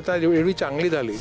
आता एवढी चांगली झाली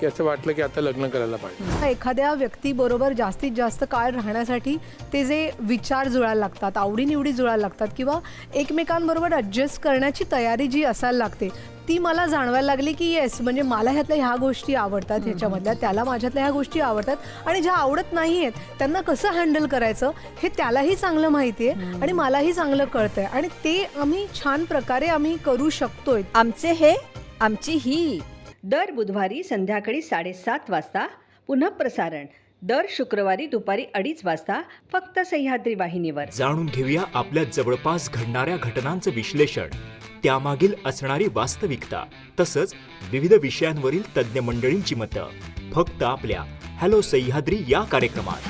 की असं वाटलं की आता लग्न करायला पाहिजे. एखाद्या व्यक्तीबरोबर जास्तीत जास्त काळ राहण्यासाठी ते जे विचार जुळायला लागतात आवडीनिवडी जुळायला लागतात किंवा एकमेकांबरोबर ॲडजस्ट करण्याची तयारी जी असायला लागते ती मला जाणवायला लागली की येस म्हणजे मला ह्यातल्या ह्या गोष्टी आवडतात ह्याच्यामधल्या त्याला माझ्यातल्या ह्या गोष्टी आवडतात आणि ज्या आवडत नाही आहेत त्यांना कसं हँडल करायचं हे त्यालाही चांगलं माहिती आहे आणि मलाही चांगलं कळतंय आणि ते आम्ही छान प्रकारे आम्ही करू शकतोय. आमचे हे आमची ही दर बुधवारी संध्याकाळी साडेसात वाजता पुन्हा प्रसारण. दर शुक्रवारी दुपारी अडीच वाजता फक्त सह्याद्री वाहिनीवर. जाणून घेऊया आपल्या जवळपास घडणाऱ्या घटनांचं विश्लेषण. त्यामागील असणारी वास्तविकता तसंच विविध विषयांवरील तज्ज्ञ मंडळींची मतं. फक्त आपल्या हॅलो सह्याद्री या कार्यक्रमात.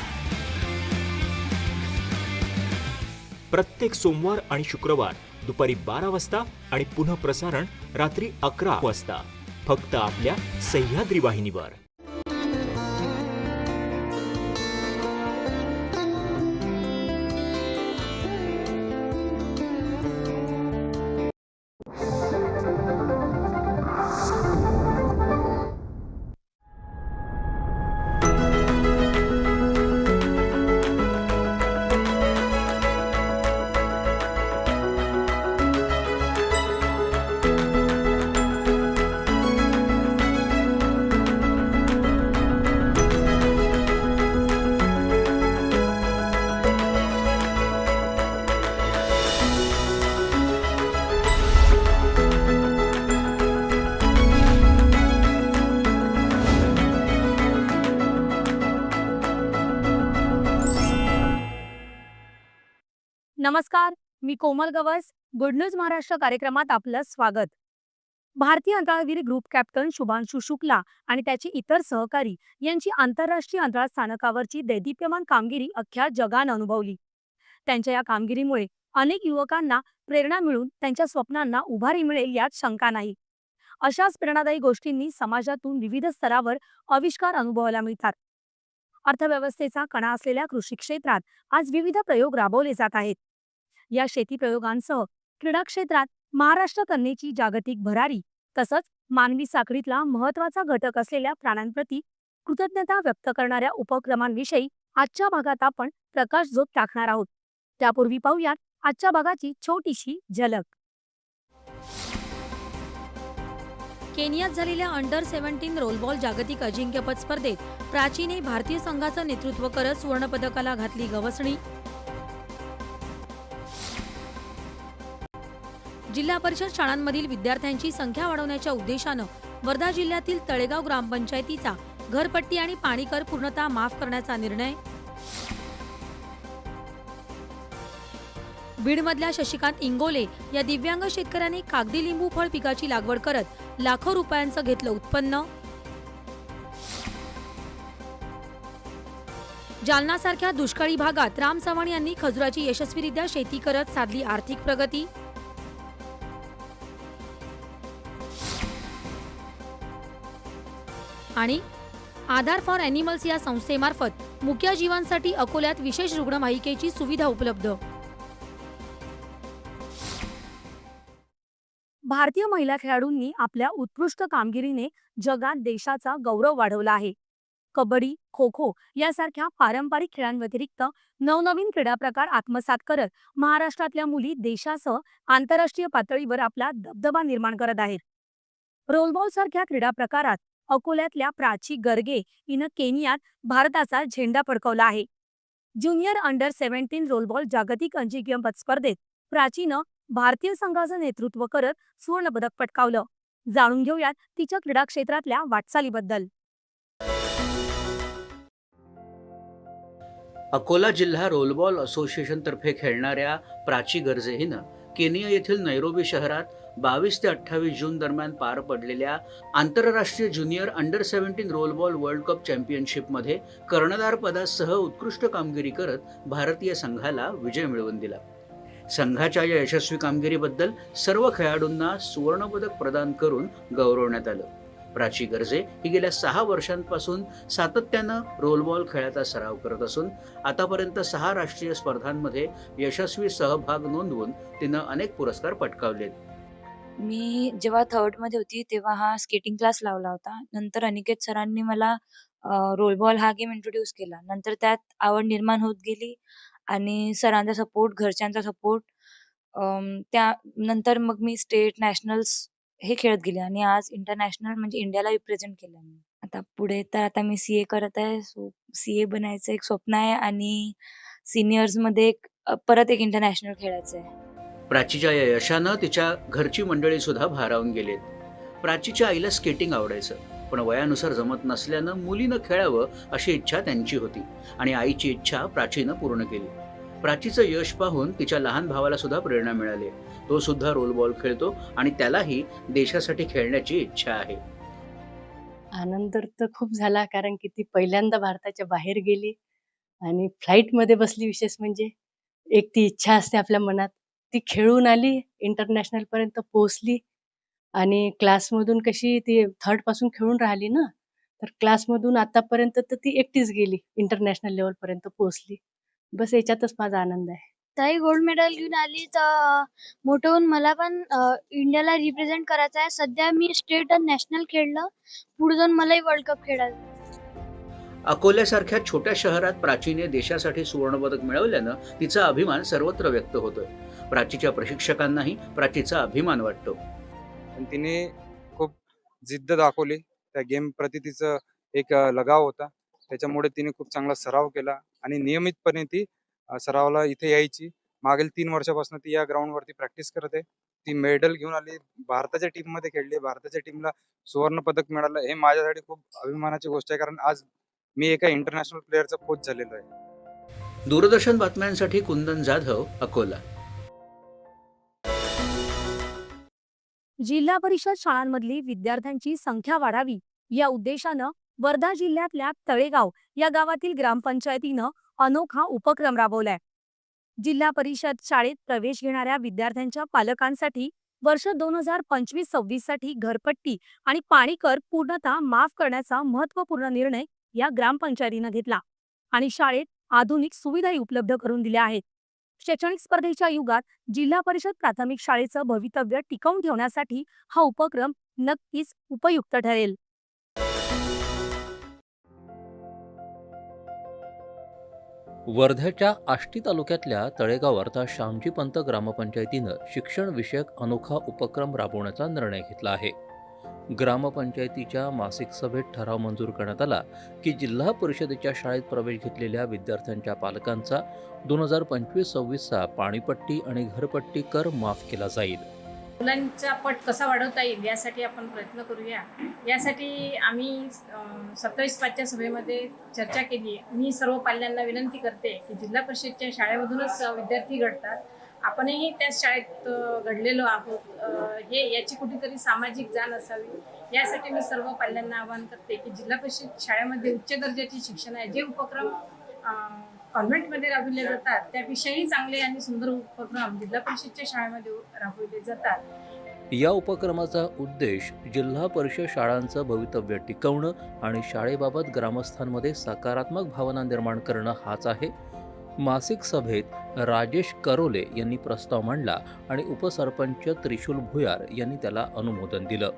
प्रत्येक सोमवार आणि शुक्रवार दुपारी बारा वाजता आणि पुन्हा प्रसारण रात्री अकरा वाजता. फक्त आपल्या सह्याद्री वाहिनीवर. नमस्कार मी कोमल गवस. गुड न्यूज महाराष्ट्र कार्यक्रमात आपलं स्वागत. भारतीय अंतराळवीर ग्रुप कॅप्टन शुभांशु शुक्ला आणि त्याचे इतर सहकारी यांची आंतरराष्ट्रीय अंतराळ स्थानकावरची दैदिप्यमान कामगिरी अख्ख्या जगानं अनुभवली. त्यांच्या या कामगिरीमुळे अनेक युवकांना प्रेरणा मिळून त्यांच्या स्वप्नांना उभारी मिळेल यात शंका नाही. अशाच प्रेरणादायी गोष्टींनी समाजातून विविध स्तरावर आविष्कार अनुभवायला मिळतात. अर्थव्यवस्थेचा कणा असलेल्या कृषी क्षेत्रात आज विविध प्रयोग राबवले जात आहेत. या शेती प्रयोगांसह क्रीडा क्षेत्रात महाराष्ट्र कन्येची जागतिक भरारी तसंच मानवी साखळीतला महत्त्वाचा घटक असलेल्या प्राण्यांप्रती कृतज्ञता व्यक्त करणाऱ्या उपक्रमांविषयी आजच्या भागात आपण प्रकाशझोत टाकणार आहोत. त्यापूर्वी पाहूयात आजच्या भागाची छोटीशी झलक. केनियात झालेल्या अंडर सेव्हन्टीन रोलबॉल जागतिक अजिंक्यपद स्पर्धेत प्राचीने भारतीय संघाचं नेतृत्व करत सुवर्णपदकाला घातली गवसणी जिल्हा परिषद शाळांमधील विद्यार्थ्यांची संख्या वाढवण्याच्या उद्देशानं वर्धा जिल्ह्यातील तळेगाव ग्रामपंचायतीचा घरपट्टी आणि पाणीकर पूर्णतः माफ करण्याचा निर्णय. बीडमधल्या शशिकांत इंगोले या दिव्यांग शेतकऱ्यांनी कागदी लिंबू फळ पिकाची लागवड करत लाखो रुपयांचं घेतलं उत्पन्न. जालनासारख्या दुष्काळी भागात राम चव्हाण यांनी खजुराची यशस्वीरित्या शेती करत साधली आर्थिक प्रगती. आणि आधार फॉर ॲनिमल्स या संस्थेमार्फत मुक्या जीवांसाठी अकोल्यात विशेष रुग्णवाहिकेची सुविधा उपलब्ध. भारतीय महिला खेळाडूंनी आपल्या उत्कृष्ट कामगिरीने जगात देशाचा गौरव वाढवला आहे. कबड्डी खो खो यासारख्या पारंपरिक खेळांव्यतिरिक्त नवनवीन क्रीडा प्रकार आत्मसात करत महाराष्ट्रातल्या मुली देशासह आंतरराष्ट्रीय पातळीवर आपला दबदबा निर्माण करत आहेत. रोलबॉल सारख्या क्रीडा प्रकारात अकोल्यातल्या प्राची गर्गे हिनं केनियात भारताचा झेंडा फडकवला आहे. ज्युनियर अंडर सेव्हन्टीन रोलबॉल जागतिक अजिंक्यपद स्पर्धेत प्राचीनं भारतीय संघाचं नेतृत्व करत सुवर्णपदक पटकावलं. जाणून घेऊयात तिच्या क्रीडा क्षेत्रातल्या वाटचालीबद्दल. अकोला जिल्हा रोलबॉल असोसिएशनतर्फे खेळणाऱ्या प्राची गर्जे हिनं केनिया येथील नैरोबी शहरात बावीस ते अठ्ठावीस जून दरम्यान पार पडलेल्या आंतरराष्ट्रीय junior under seventeen rollball world cup चॅम्पियनशिपमध्ये कर्णधार पदासह उत्कृष्ट कामगिरी करत भारतीय संघाला विजय मिळवून दिला. संघाच्या या यशस्वी कामगिरीबद्दल सर्व खेळाडूंना सुवर्णपदक प्रदान करून गौरवण्यात आलं. प्राची गर्जे ही गेल्या सहा वर्षांपासून सातत्यानं रोलबॉल खेळाचा सराव करत असून आतापर्यंत सहा राष्ट्रीय स्पर्धांमध्ये यशस्वी सहभाग नोंदवून तिनं अनेक पुरस्कार पटकावलेत. मी जेव्हा थर्डमध्ये होती तेव्हा हा स्केटिंग क्लास लावला होता. नंतर अनिकेत सरांनी मला रोलबॉल हा गेम इंट्रोड्यूस केला. नंतर त्यात आवड निर्माण होत गेली आणि सरांचा सपोर्ट, घरच्यांचा सपोर्ट त्या नंतर मग मी स्टेट, नॅशनल्स हे खेळत गेले आणि आज इंटरनॅशनल म्हणजे इंडियाला रिप्रेझेंट केलं मी. आता पुढे तर आता मी सी-ए करत आहे. सो सी-ए बनायचं एक स्वप्न आहे आणि सिनियर्समध्ये एक परत एक इंटरनॅशनल खेळायचं आहे. प्राचीच्या या यशानं तिच्या घरची मंडळी सुद्धा भारावून गेलीत. प्राचीच्या आईला स्केटिंग आवडायचं पण वयानुसार जमत नसल्यानं मुलीनं खेळावं अशी इच्छा त्यांची होती आणि आईची इच्छा प्राचीनं पूर्ण केली. प्राचीचं यश पाहून तिच्या लहान भावाला सुद्धा प्रेरणा मिळाली. तो सुद्धा रोल बॉल खेळतो आणि त्यालाही देशासाठी खेळण्याची इच्छा आहे. आनंद तर खूप झाला कारण की ती पहिल्यांदा भारताच्या बाहेर गेली आणि फ्लाईटमध्ये बसली विशेष म्हणजे एक ती इच्छा असते आपल्या मनात. ती खेळून आली इंटरनॅशनल पर्यंत पोहोचली आणि क्लासमधून कशी ती थर्डपासून खेळून राहिली ना तर क्लासमधून आतापर्यंत तर ती एकटीच गेली इंटरनॅशनल लेवल पर्यंत पोहोचली. बस याच्यातच माझा आनंद आहे. ताई गोल्ड मेडल घेऊन आली तर मोठं होऊन मला पण इंडियाला रिप्रेझेंट करायचं आहे. सध्या मी स्टेट आणि नॅशनल खेळलं पुढे जाऊन मलाही वर्ल्ड कप खेळायचं आहे. अकोल्यासारख्या छोट्या शहरात प्राचीने देशासाठी सुवर्णपदक मिळवल्यानं तिचा अभिमान सर्वत्र व्यक्त होतोय. प्राचीच्या प्रशिक्षकांनाही प्राचीचा अभिमान वाटतो. पण तिने खूप जिद्द दाखवली. त्या गेम प्रति तिचं एक लगाव होता. त्याच्यामुळे तिने खूप चांगला सराव केला आणि नियमितपणे ती सरावाला इथे यायची. मागील तीन वर्षापासून ती या ग्राउंड वरती प्रॅक्टिस करत आहे. ती मेडल घेऊन आली. भारताच्या टीममध्ये खेळली. भारताच्या टीमला सुवर्ण पदक मिळालं. हे माझ्यासाठी खूप अभिमानाची गोष्ट आहे. कारण आज मी एका इंटरनॅशनल प्लेअरचा कोच झालेलो आहे. दूरदर्शन बातम्यांसाठी कुंदन जाधव अकोला. जिल्हा परिषद शाळांमधली विद्यार्थ्यांची संख्या वाढावी या उद्देशानं वर्धा जिल्ह्यातल्या तळेगाव या गावातील ग्रामपंचायतीनं अनोखा उपक्रम राबवलाय. जिल्हा परिषद शाळेत प्रवेश घेणाऱ्या विद्यार्थ्यांच्या पालकांसाठी वर्ष दोन हजार पंचवीस सव्वीससाठी घरपट्टी आणि पाणी कर पूर्णतः माफ करण्याचा महत्त्वपूर्ण निर्णय या ग्रामपंचायतीनं घेतला आणि शाळेत आधुनिक सुविधाही उपलब्ध करून दिल्या आहेत. शैक्षणिक स्पर्धेच्या युगात जिल्हा परिषद प्राथमिक शाळेचं भवितव्य टिकवून ठेवण्यासाठी हा उपक्रम नक्कीच उपयुक्त ठरेल. वर्ध्याच्या आष्टी तालुक्यातल्या तळेगाव अर्थात श्यामजी पंत ग्रामपंचायतीनं शिक्षण विषयक अनोखा उपक्रम राबवण्याचा निर्णय घेतला आहे. ग्रामपंचायतीच्या मासिक सभेत ठराव मंजूर करण्यात आला की जिल्हा परिषदेच्या शाळेत प्रवेश घेतलेल्या विद्यार्थ्यांच्या पालकांचा दोन हजार पंचवीस सव्वीसचा पाणीपट्टी आणि घरपट्टी कर माफ केला जाईल. मुलांचा पट कसा वाढवता येईल यासाठी आपण प्रयत्न करूया. यासाठी आम्ही सत्तावीस पाचच्या सभेमध्ये चर्चा केली. मी सर्व पाल्यांना विनंती करते की जिल्हा परिषदच्या शाळेमधूनच विद्यार्थी घडतात. आपणही त्याच शाळेत घडलेलो आहोत. हे याची कुठेतरी सामाजिक जाण असावी. यासाठी मी सर्व पाल्यांना आवाहन करते की जिल्हा परिषद शाळेमध्ये उच्च दर्जाचे शिक्षण आहे. जे उपक्रम कॉन्व्हेंटमध्ये राबविले जातात त्यापेक्षाही चांगले आणि सुंदर उपक्रम जिल्हा परिषदच्या शाळेमध्ये राबविले जातात. या उपक्रमाचा उद्देश जिल्हा परिषद शाळांचं भवितव्य टिकवणं आणि शाळेबाबत ग्रामस्थांमध्ये सकारात्मक भावना निर्माण करणं हाच आहे. मासिक सभेत राजेश करोले यांनी प्रस्ताव मांडला आणि उपसरपंच त्रिशूल भुयार यांनी त्याला अनुमोदन दिलं.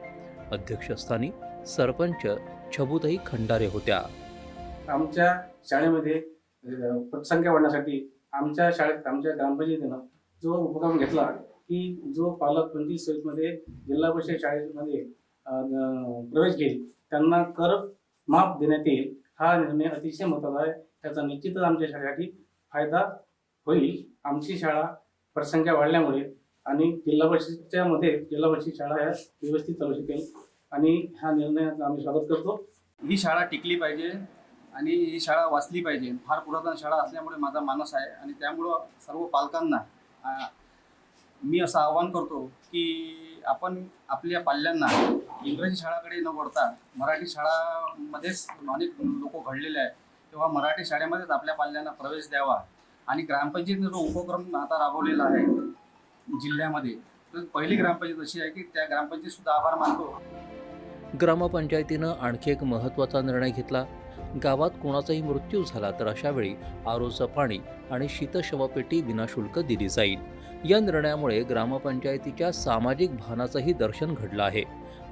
अध्यक्षस्थानी सरपंच छबुताई खंडारे होत्या. आमच्या शाळेमध्ये पटसंख्या वाढण्यासाठी आमच्या शाळेत आमच्या ग्रामपंचायतीनं जो उपक्रम घेतला की जो पालक पंचवीस सव्वीसमध्ये जिल्हा परिषद शाळेमध्ये प्रवेश घेईल त्यांना कर माफ देण्यात येईल हा निर्णय अतिशय महत्त्वाचा आहे. त्याचा निश्चितच आमच्या शाळेसाठी फायदा होईल. आमची शाळा प्रसंख्या वाढल्यामुळे आणि जिल्हा परिषदच्या मध्ये जिल्हा परिषद शाळा ह्या व्यवस्थित चालू शकेल आणि हा निर्णयाचं आम्ही स्वागत करतो. ही शाळा टिकली पाहिजे आणि ही शाळा वाचली पाहिजे. फार पुरातन शाळा असल्यामुळे माझा मानस आहे आणि त्यामुळं सर्व पालकांना मी असं आवाहन करतो की आपण आपल्या पाल्यांना इंग्रजी शाळाकडे न वळता मराठी शाळामध्येच अनेक लोक घडलेले आहेत. किंवा मराठी शाळेमध्येच आपल्या पाल्यांना प्रवेश द्यावा आणि ग्रामपंचायतीने जो उपक्रम आता राबवलेला आहे जिल्ह्यामध्ये तर पहिली ग्रामपंचायत अशी आहे की त्या ग्रामपंचायत सुद्धा आभार मानतो. ग्रामपंचायतीनं आणखी एक महत्त्वाचा निर्णय घेतला. गावात कोणाचाही मृत्यू झाला तर अशावेळी आरोचं पाणी आणि शीतशवपेटी विनाशुल्क दिली जाईल. या निर्णयामुळे ग्रामपंचायतीच्या सामाजिक भानाचंही दर्शन घडलं आहे.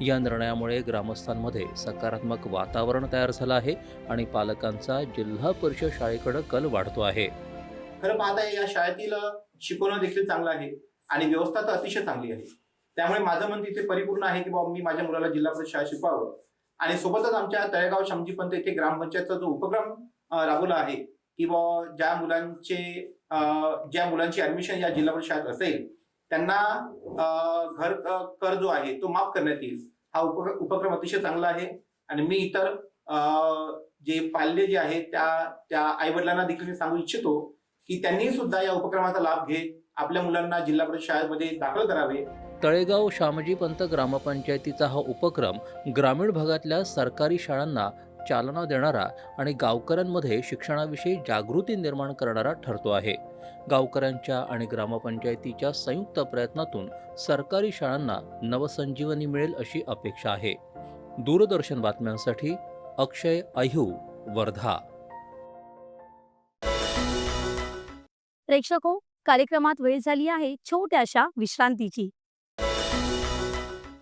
या निर्णयामुळे ग्रामस्थांमध्ये सकारात्मक वातावरण तयार झालं आहे आणि पालकांचा जिल्हा परिषद शाळेकडे कल वाढतो आहे. खरं पाहता या शाळेतील शिकवणं देखील चांगलं आहे आणि व्यवस्था तर अतिशय चांगली आहे. त्यामुळे माझं मन तिथे परिपूर्ण आहे की बाबा मी माझ्या मुलाला जिल्हा परिषद शाळा शिकवावं. आणि सोबतच आमच्या तळेगाव शामजीपंत येथे ग्रामपंचायतचा जो उपक्रम राबवला आहे की बाबा ज्या मुलांचे ज्या मुलांची ऍडमिशन या जिल्हा परिषद शाळेत असेल त्यांना घर कर जो आहे तो माफ करण्यात येईल. हा उप उपक्रम अतिशय चांगला आहे. आणि मी इतर अं, जे पाल्य जे आहे त्या त्या आई वडिलांना देखील मी सांगू इच्छितो की त्यांनी सुद्धा या उपक्रमाचा लाभ घेत आपल्या मुलांना जिल्हा परिषद शाळेमध्ये दाखल करावे. तळेगाव श्यामजी पंत ग्रामपंचायतीचा हा उपक्रम ग्रामीण भागातल्या सरकारी शाळांना चालना देणारा आणि गावकऱ्यांमध्ये शिक्षणाविषयी जागृती निर्माण करणारा ठरतो आहे. गावकऱ्यांच्या आणि ग्रामपंचायतीच्या संयुक्त प्रयत्नातून सरकारी शाळांना नवसंजीवनी मिळेल अशी अपेक्षा आहे. दूरदर्शन बातम्यांसाठी अक्षय अह्यू वर्धा. प्रेक्षको कार्यक्रमात वेळ झाली आहे छोट्याशा विश्रांतीची.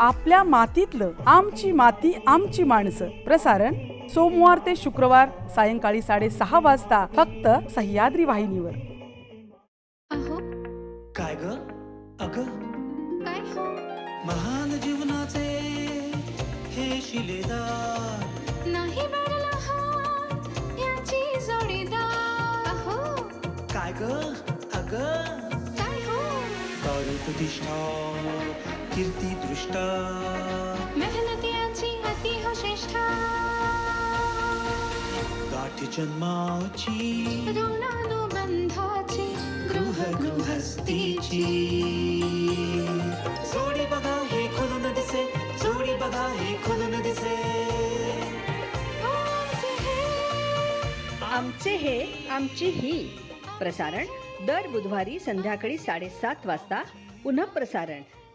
आपल्या मातीतलं आमची माती आमची माणसं. प्रसारण सोमवार ते शुक्रवार सायंकाळी साडेसहा वाजता फक्त सह्याद्री वाहिनीवर. काय ग? अग? काय हो? महान जीवनाचे हे शिलेदार. नाही बरला हात याची जोडीदार. अहो. काय ग? अग? काय हो? प्रतिष्ठा. कीर्ती दृष्टा मेहनतीची अति हो श्रेष्ठा। गाठी जन्माची। ऋणानुबंधाची गृह गृहस्थीची। जोडी बघा हे खुलून दिसे। जोडी बघा हे खुलून दिसे। आमचे हे। आमची ही प्रसारण दर बुधवारी संध्याकाळी साडेसात वाजता. पुन्हा प्रसारण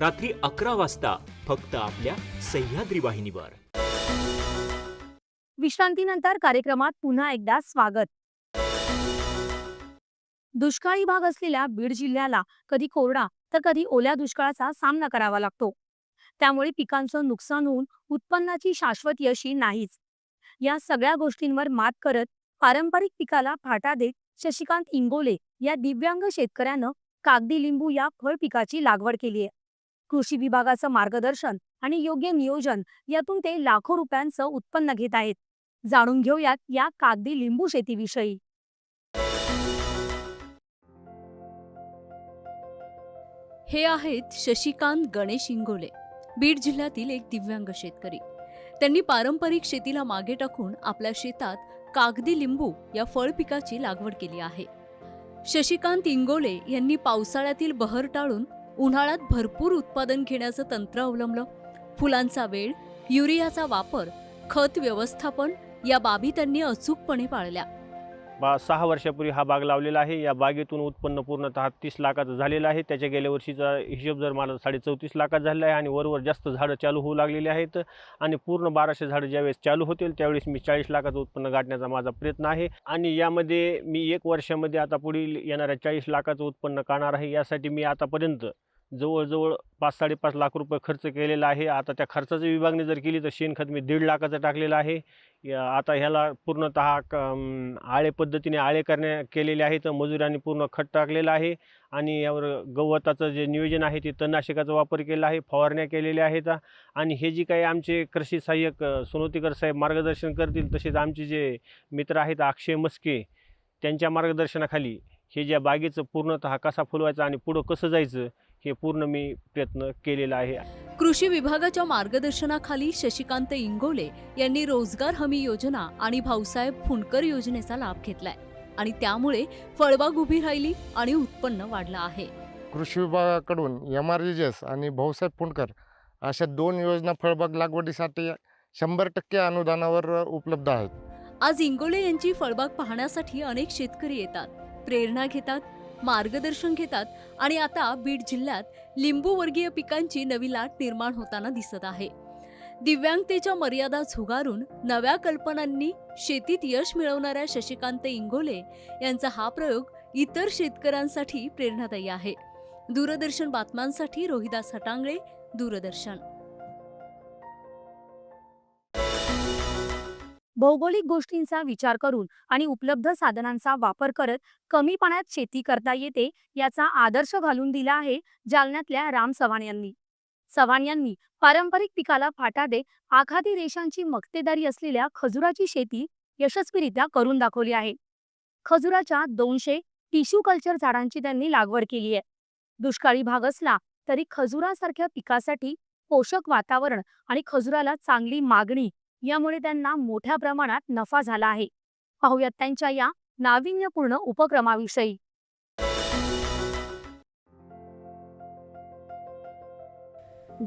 रात्री अकरा वाजता फक्त आपल्या सह्याद्री वाहिनीवर. विश्रांतीनंतर कार्यक्रमात पुन्हा एकदा स्वागत. दुष्काळी भाग असलेल्या बीड जिल्ह्याला कधी कोरडा तर कधी ओल्या दुष्काळाचा सामना करावा लागतो. त्यामुळे पिकांचं नुकसान होऊन उत्पन्नाची शाश्वत अशी नाहीच. या सगळ्या गोष्टींवर मात करत पारंपरिक पिकाला फाटा देत शशिकांत इंगोले या दिव्यांग शेतकऱ्यानं कागदी लिंबू या फळ पिकाची लागवड केली आहे कृषी विभागाचं मार्गदर्शन आणि योग्य नियोजन यातून ते लाखो रुपयांचं उत्पन्न घेत आहेत. जाणून घेऊयात या कागदी लिंबू शेतीविषयी. हे आहेत शशिकांत गणेश इंगोले बीड जिल्ह्यातील एक दिव्यांग शेतकरी. त्यांनी पारंपरिक शेतीला मागे टाकून आपल्या शेतात कागदी लिंबू या फळ पिकाची लागवड केली आहे. शशिकांत इंगोले यांनी पावसाळ्यातील बहर टाळून उन्हाळ्यात भरपूर उत्पादन घेण्याचं तंत्र अवलंबलं. फुलांचा वेळ युरियाचा वापर खत व्यवस्थापन या बाबी त्यांनी अचूकपणे पाळल्या. बा सहा वर्षापूर्वी हा बाग लावलेला आहे. या बागेतून उत्पन्न पूर्णतः तीस लाखाचं झालेलं आहे. त्याच्या गेल्या वर्षीचा हिशोब जर मला साडे चौतीस लाखात झालेला आहे आणि वरवर जास्त झाडं चालू होऊ लागलेली आहेत आणि पूर्ण बाराशे झाडं ज्यावेळेस चालू होतील त्यावेळेस मी चाळीस लाखाचं उत्पन्न गाठण्याचा माझा प्रयत्न आहे. आणि यामध्ये मी एक वर्षामध्ये आता पुढील येणाऱ्या चाळीस लाखाचं उत्पन्न काढणार आहे. यासाठी मी आतापर्यंत जवळजवळ पाच साडेपाच लाख रुपये खर्च केलेला आहे. आता त्या खर्चाची विभागणी जर केली तर शेणखत मी दीड लाखाचं टाकलेलं आहे. आता ह्याला पूर्णतः क आळे पद्धतीने आळे करण्या केलेले आहेत. मजुरांनी पूर्ण खत टाकलेलं आहे. आणि यावर गवताचं जे नियोजन आहे ते तणनाशकाचा वापर केला आहे. फवारण्या केलेल्या आहेत. आणि हे जी काही आमचे कृषी सहाय्यक अ, सोनोतीकर साहेब मार्गदर्शन करतील तसेच आमचे जे मित्र आहेत अक्षय मस्के त्यांच्या मार्गदर्शनाखाली हे ज्या बागेचं पूर्णतः कसा फुलवायचा आणि पुढं कसं जायचं हे पूर्ण मी प्रयत्न केलेला आहे. कृषी विभागाच्या मार्गदर्शनाखाली शशिकांत इंगोले यांनी रोजगार हमी योजना आणि भाऊसाहेब फुंडकर योजनेचा लाभ घेतलाय आणि त्यामुळे फळबाग उभी राहिली आणि उत्पन्न वाढलं आहे. कृषी विभागाकडून एम आर एस आणि भाऊसाहेब पुणकर अशा दोन योजना फळबाग लागवडीसाठी शंभर टक्के अनुदानावर उपलब्ध आहेत. आज इंगोले यांची फळबाग पाहण्यासाठी अनेक शेतकरी येतात. प्रेरणा घेतात मार्गदर्शन घेतात आणि आता बीड जिल्ह्यात लिंबूवर्गीय पिकांची नवी लाट निर्माण होताना दिसत आहे. दिव्यांगतेच्या मर्यादा झुगारून नव्या कल्पनांनी शेतीत यश मिळवणाऱ्या शशिकांत इंगोले यांचा हा प्रयोग इतर शेतकऱ्यांसाठी प्रेरणादायी आहे. दूरदर्शन बातम्यांसाठी रोहिदास हटांगळे दूरदर्शन. भौगोलिक गोष्टींचा विचार करून आणि उपलब्ध साधनांचा वापर करत कमी पाण्यात शेती करता येते याचा आदर्श घालून दिला आहे जालन्यातल्या राम चव्हाण यांनी. चव्हाण यांनी पारंपरिक पिकाला फाटा देत आखादी देशांची मक्तेदारी असलेल्या खजुराची शेती यशस्वीरित्या करून दाखवली आहे. खजुराच्या दोनशे टिश्यू कल्चर झाडांची त्यांनी लागवड केली आहे. दुष्काळी भाग असला तरी खजुरासारख्या पिकासाठी पोषक वातावरण आणि खजुराला चांगली मागणी यामुळे त्यांना मोठ्या प्रमाणात नफा झाला आहे. पाहूयात त्यांच्या या नाविन्यपूर्ण उपक्रमाविषयी.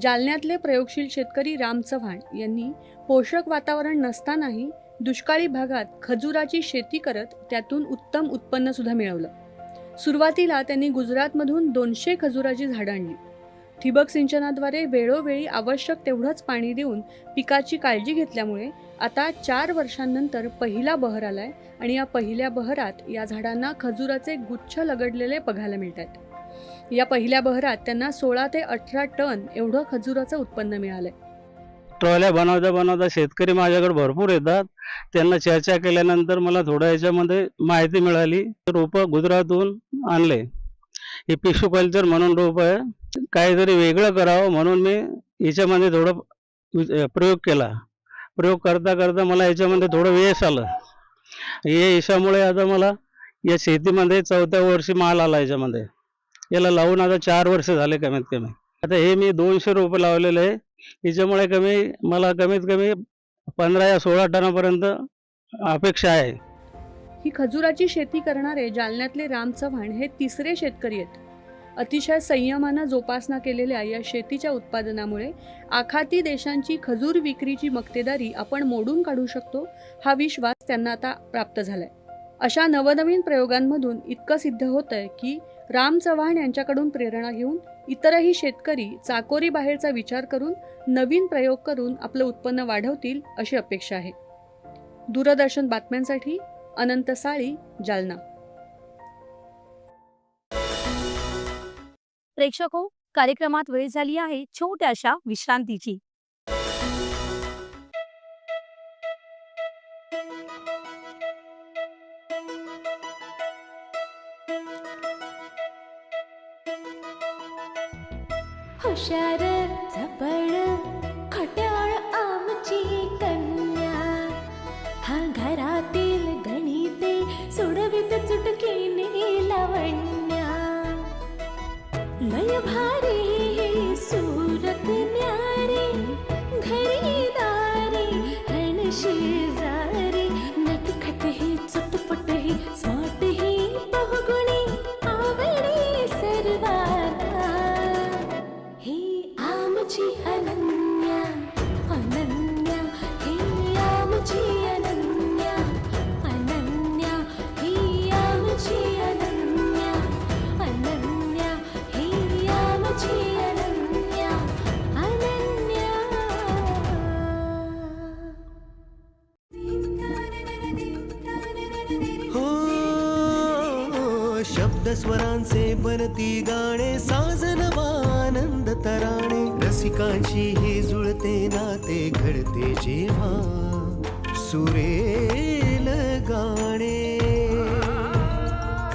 जालन्यातले प्रयोगशील शेतकरी राम चव्हाण यांनी पोषक वातावरण नसतानाही दुष्काळी भागात खजुराची शेती करत त्यातून उत्तम उत्पन्न सुद्धा मिळवलं. सुरुवातीला त्यांनी गुजरातमधून दोनशे खजुराची झाडं आणली. ठिबक सिंचनाद्वारे वेळोवेळी आवश्यक तेवढंच पाणी देऊन पिकाची काळजी घेतल्यामुळे आता चार वर्षांनंतर पहिला बहर आलाय आणि या पहिल्या बहरात या झाडांना खजुराचे गुच्छ लगडलेले बघायला मिळतात या पहिल्या बहरात त्यांना सोळा ते अठरा टन एवढं खजुराचं उत्पन्न मिळालंय. ट्रॉल्या बनवता बनवता शेतकरी माझ्याकडे भरपूर येतात. त्यांना चर्चा केल्यानंतर मला थोडं याच्यामध्ये माहिती मिळाली. रोपं गुजरातहून आणले. हे पिशू कल्चर म्हणून रोप आहे. काहीतरी वेगळं करावं म्हणून मी याच्यामध्ये थोडं प्रयोग केला. प्रयोग करता करता मला याच्यामध्ये थोडं यश आलं. हे यशामुळे आता मला या शेतीमध्ये चौथ्या वर्षी माल आला याच्यामध्ये. याला लावून आता चार वर्ष झाले कमीत कमी. आता हे मी दोनशे रोपं लावलेले आहे. याच्यामुळे कमी मला कमीत कमी पंधरा या सोळा टनापर्यंत अपेक्षा आहे. ही खजुराची शेती करणारे जालन्यातले राम चव्हाण हे तिसरे शेतकरी आहेत. अतिशय संयमानं जोपासना केलेल्या या शेतीच्या उत्पादनामुळे आखाती देशांची खजूर विक्रीची मक्तेदारी आपण मोडून काढू शकतो हा विश्वास त्यांना आता प्राप्त झालाय. अशा नवनवीन प्रयोगांमधून इतकं सिद्ध होतंय की राम चव्हाण यांच्याकडून प्रेरणा घेऊन इतरही शेतकरी चाकोरी बाहेरचा विचार करून नवीन प्रयोग करून आपलं उत्पन्न वाढवतील अशी अपेक्षा आहे. दूरदर्शन बातम्यांसाठी अनंत साळी जालना. प्रेक्षक हो कार्यक्रमात वेळ झाली आहे छोट्याशा विश्रांतीची.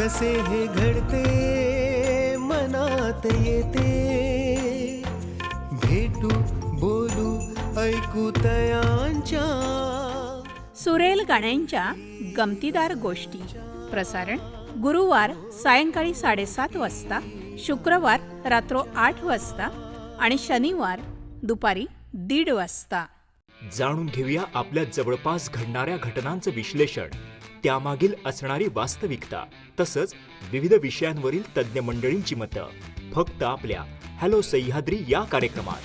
कसे हे घडते मनात येते. भेटू बोलू ऐकू तयांच्या. सुरेल गाण्यांच्या गमतीदार गोष्टी. प्रसारण गुरुवार सायंकाळी साडेसात वाजता शुक्रवार रात्र आठ वाजता आणि शनिवार दुपारी दीड वाजता. जाणून घेऊया आपल्या जवळपास घडणाऱ्या घटनांचं विश्लेषण. त्यामागील असणारी वास्तविकता तसंच विविध विषयांवरील तज्ज्ञ मंडळींची मतं. फक्त आपल्या हॅलो सह्याद्री या कार्यक्रमात.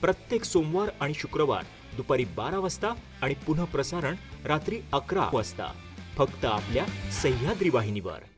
प्रत्येक सोमवार आणि शुक्रवार दुपारी बारा वाजता आणि पुनः प्रसारण रात्री अकरा वाजता. फक्त आपल्या सह्याद्री वाहिनीवर.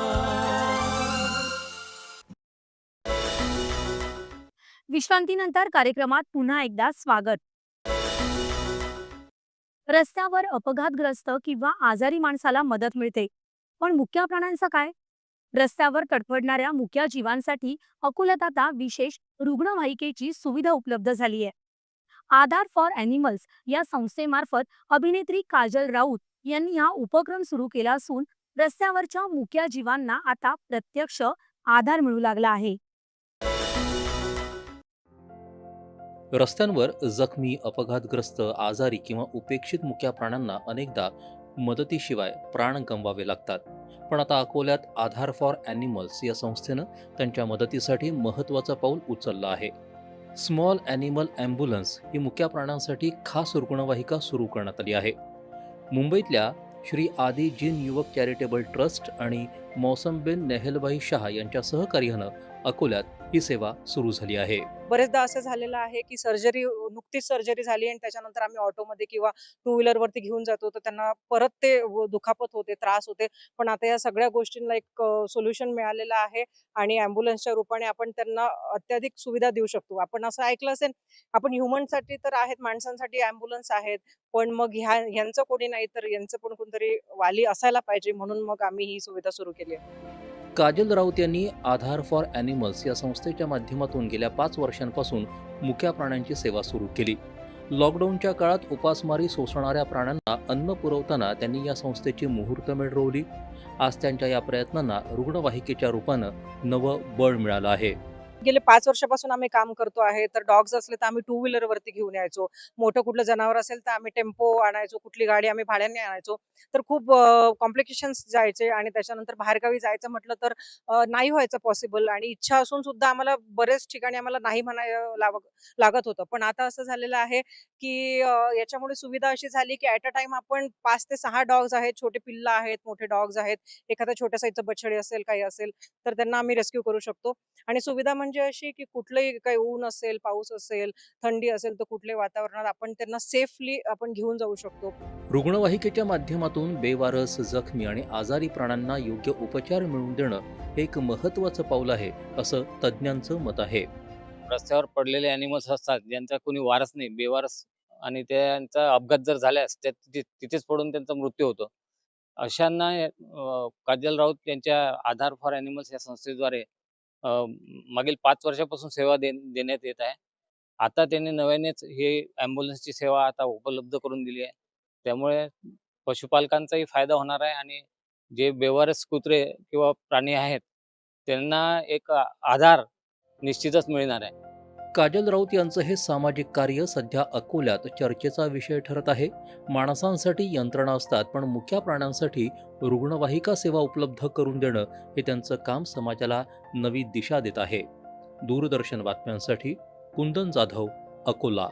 विश्रांतीनंतर कार्यक्रमात पुन्हा एकदा स्वागत. रस्त्यावर अपघातग्रस्त किंवा आजारी माणसाला मदत मिळते. पण मुक्या प्राण्यांचं काय? रस्त्यावर तडफडणाऱ्या मुक्या जीवांसाठी अकोल्यात आता विशेष रुग्णवाहिकेची सुविधा उपलब्ध झाली आहे आधार फॉर अॅनिमल्स या संस्थेमार्फत अभिनेत्री काजल राऊत यांनी हा उपक्रम सुरू केला असून रस्त्यावरच्या मुक्या जीवांना आता प्रत्यक्ष आधार मिळू लागला आहे. रस्त्यांवर जखमी अपघातग्रस्त आजारी किंवा उपेक्षित मुक्या प्राण्यांना अनेकदा मदतीशिवाय प्राण गमवावे लागतात. पण आता अकोल्यात आधार फॉर ॲनिमल्स या संस्थेनं त्यांच्या मदतीसाठी महत्त्वाचं पाऊल उचललं आहे. स्मॉल ॲनिमल ॲम्ब्युलन्स ही मुक्या प्राण्यांसाठी खास रुग्णवाहिका सुरू करण्यात आली आहे. मुंबईतल्या श्री आदी जिन युवक चॅरिटेबल ट्रस्ट आणि मौसमबेन नेहलबाई शहा यांच्या सहकार्यानं अकोल्यात ही सेवा सुरू झाली आहे. बरेचदा असं झालेलं आहे की सर्जरी नुकतीच सर्जरी झाली आणि त्याच्यानंतर आम्ही ऑटोमध्ये किंवा टू व्हीलर वरती घेऊन जातो. तर त्यांना परत ते दुखापत होते त्रास होते. पण आता या सगळ्या गोष्टींना एक सोल्युशन मिळालेलं आहे आणि अँब्युलन्सच्या रूपाने आपण त्यांना अत्याधिक सुविधा देऊ शकतो. आपण असं ऐकलं असेल आपण ह्युमनसाठी तर आहेत माणसांसाठी अँब्युलन्स आहेत. पण मग ह्या यांचं कोणी नाही तर यांचं पण कोणतरी वाली असायला पाहिजे म्हणून मग आम्ही ही सुविधा सुरू केली आहे. काजल राऊत यांनी आधार फॉर ॲनिमल्स या संस्थेच्या माध्यमातून गेल्या पाच वर्षांपासून मुक्या प्राण्यांची सेवा सुरू केली. लॉकडाऊनच्या काळात उपासमारी सोसणाऱ्या प्राण्यांना अन्न पुरवताना त्यांनी या संस्थेची मुहूर्तमेढ रोवली आज त्यांच्या या प्रयत्नांना रुग्णवाहिकेच्या रूपानं नवं बळ मिळालं आहे. गेले पाच वर्षापासून आम्ही काम करतो आहे. तर डॉग्स असले तर आम्ही टू व्हीलर वरती घेऊन यायचो. मोठं कुठलं जनावर असेल तर आम्ही टेम्पो आणायचो कुठली गाडी आम्ही भाड्याने आणायचो. तर खूप कॉम्प्लिकेशन्स जायचे आणि त्याच्यानंतर बाहेरगावी जायचं म्हटलं तर नाही व्हायचं पॉसिबल आणि इच्छा असून सुद्धा आम्हाला बरेच ठिकाणी आम्हाला नाही म्हणायला लागत होतं. पण आता असं झालेलं आहे की याच्यामुळे सुविधा अशी झाली की ऍट अ टाइम आपण पाच ते सहा डॉग्स आहेत. छोटे पिल्ल आहेत मोठे डॉग्स आहेत. एखादा छोट्या साईजचं बछडे असेल काही असेल तर त्यांना आम्ही रेस्क्यू करू शकतो. आणि सुविधा म्हणजे अशी की कुठलंही काही ऊन असेल पाऊस असेल थंडी असेल तर कुठल्याही वातावरणात आपण त्यांना सेफली आपण घेऊन जाऊ शकतो. रुग्णवाहिकेच्या माध्यमातून बेवारस जखमी आणि आजारी प्राण्यांना योग्य उपचार मिळवून देणं हे एक महत्त्वाचं पाऊल आहे असं तज्ज्ञांचं मत आहे. रस्त्यावर पडलेले अॅनिमल्स असतात ज्यांचा कोणी वारस नाही बेवारस आणि त्यांचा अपघात जर झाल्यास त्या तिथे- तिथेच पडून त्यांचा मृत्यू होतो. अशांना काजल राऊत यांच्या आधार फॉर अॅनिमल्स या संस्थेद्वारे मागील पाच वर्षापासून सेवा दे देण्यात येत आहे. आता त्यांनी नव्यानेच हे ॲम्ब्युलन्सची सेवा आता उपलब्ध करून दिली आहे. त्यामुळे पशुपालकांचाही फायदा होणार आहे आणि जे बेवारस कुत्रे किंवा प्राणी आहेत त्यांना एक आधार निश्चितच मिळणार आहे. काजल राऊत यांचं हे सामाजिक कार्य सध्या अकोल्यात चर्चेचा विषय ठरत आहे. माणसांसाठी यंत्रणा असतात पण मुख्या प्राण्यांसाठी रुग्णवाहिका सेवा उपलब्ध करून देणं हे त्यांचं काम समाजाला नवी दिशा देत आहे. दूरदर्शन बातम्यांसाठी कुंदन जाधव अकोला.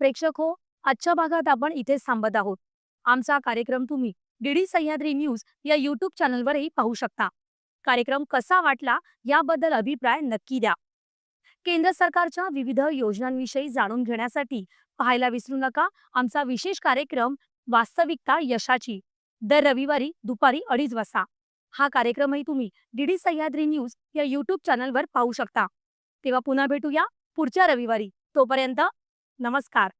प्रेक्षक हो आजच्या भागात आपण इथेच थांबत आहोत. आमचा कार्यक्रम तुम्ही डीडी सह्याद्री न्यूज या युट्यूब चॅनलवरही पाहू शकता. कार्यक्रम कसा वाटला याबद्दल अभिप्राय नक्की द्या. केंद्र सरकारच्या विविध योजनांविषयी जाणून घेण्यासाठी पाहायला विसरू नका. आमचा विशेष कार्यक्रम वास्तविकता यशाची. दर रविवारी दुपारी अडीच वाजता. हा कार्यक्रमही तुम्ही डीडी सह्याद्री न्यूज या युट्यूब चॅनलवर पाहू शकता. तेव्हा पुन्हा भेटूया पुढच्या रविवारी. तोपर्यंत नमस्कार.